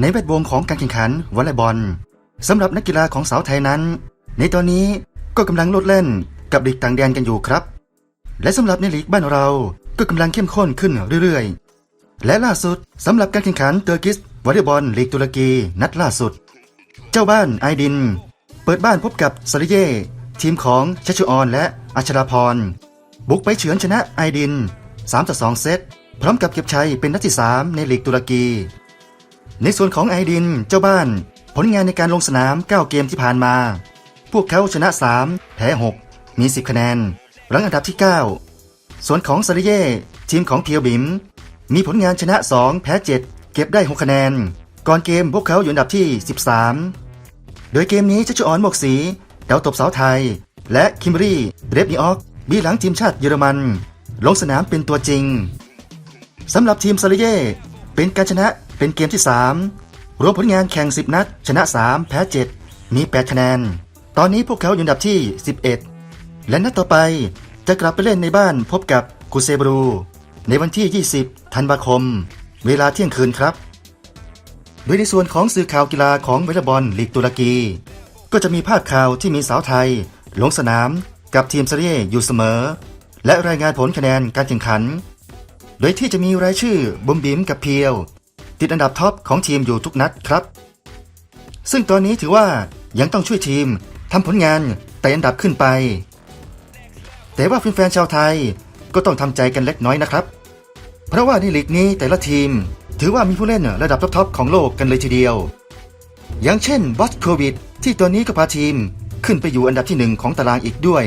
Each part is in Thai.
ในแวดวงของการแข่งขันวอลเลย์บอลสำหรับนักกีฬาของสาวไทยนั้น ในตอนนี้ก็กำลังลดเล่นกับลีกต่างแดนกันอยู่ครับ และสำหรับในลีกบ้านเราก็กำลังเข้มข้นขึ้นเรื่อยๆ และล่าสุดสำหรับการแข่งขันเตอร์กิสวอลเลย์บอลลีกตุรกีนัดล่าสุด เจ้าบ้านไอดิน เปิดบ้านพบกับซาริเย่ทีมของชัชชุออนและอัชราพร บุกไปเฉือนชนะไอดิน3ต่อ2เซตพร้อมกับเก็บชัยเป็นนัดที่ 3 ในลีกตุรกี ในส่วนของไอดินเจ้าบ้าน ผลงานในการลงสนาม 9 เกมที่ผ่านมา พวกเขาชนะ 3 แพ้ 6 มี 10 คะแนนรั้งอันดับที่ 9 ส่วนของซาริเย่ทีมของเพียวบิม มีผลงานชนะ 2 แพ้ 7 เก็บได้ 6 คะแนน ก่อนเกมพวกเขาอยู่อันดับที่ 13 โดยเกมนี้ชัชออนหมวกสีดาวตบสาวไทย และคิมเบอรี่เรฟนีออกบีหลังทีมชาติเยอรมัน ลงสนามเป็นตัวจริงสำหรับทีมซาริเย่เป็นการชนะ เป็นเกมที่ 3 รวมผลงานแข่ง 10 นัด ชนะ 3 แพ้ 7 มี 8 คะแนน ตอนนี้พวกเขาอยู่อันดับที่ 11 และนัดต่อไปจะกลับไปเล่นในบ้านพบกับกูเซบรู ในวันที่ 20 ธันวาคม เวลาเที่ยงคืนครับ โดยในส่วนของสื่อข่าวกีฬาของวลเลย์บอลลีกตุรกี ก็จะมีภาพข่าวที่มีสาวไทย ลงสนามกับทีมเซเรียอยู่เสมอ และรายงานผลคะแนนการแข่งขัน โดยที่จะมีรายชื่อบุมบิมกับเพียว ติดอันดับท็อปของทีมอยู่ทุกนัดครับ ซึ่งตอนนี้ถือว่ายังต้องช่วยทีมทำผลงานแต่อันดับขึ้นไป แต่ว่าแฟนๆชาวไทยก็ต้องทำใจกันเล็กน้อยนะครับ เพราะว่าในลีกนี้แต่ละทีม ถือว่ามีผู้เล่นระดับท็อปๆของโลกกันเลยทีเดียว อย่างเช่นบอสโควิดที่ตัวนี้ก็พาทีมขึ้นไปอยู่อันดับที่หนึ่งของตารางอีกด้วย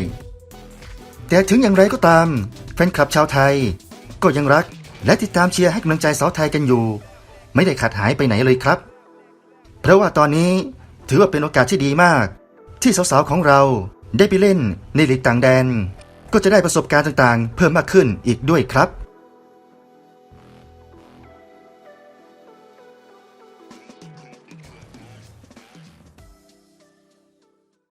แต่ถึงอย่างไรก็ตาม แฟนคลับชาวไทย ก็ยังรักและติดตามเชียร์ให้กำลังใจสาวไทยกันอยู่ ไม่ได้ขาดหายไปไหนเลยครับ เพราะว่าตอนนี้ถือว่าเป็นโอกาสที่ดีมาก ที่สาวๆของเราได้ไปเล่นในลีกต่างแดน ก็จะได้ประสบการณ์ต่างๆ เพิ่มมากขึ้นอีกด้วยครับ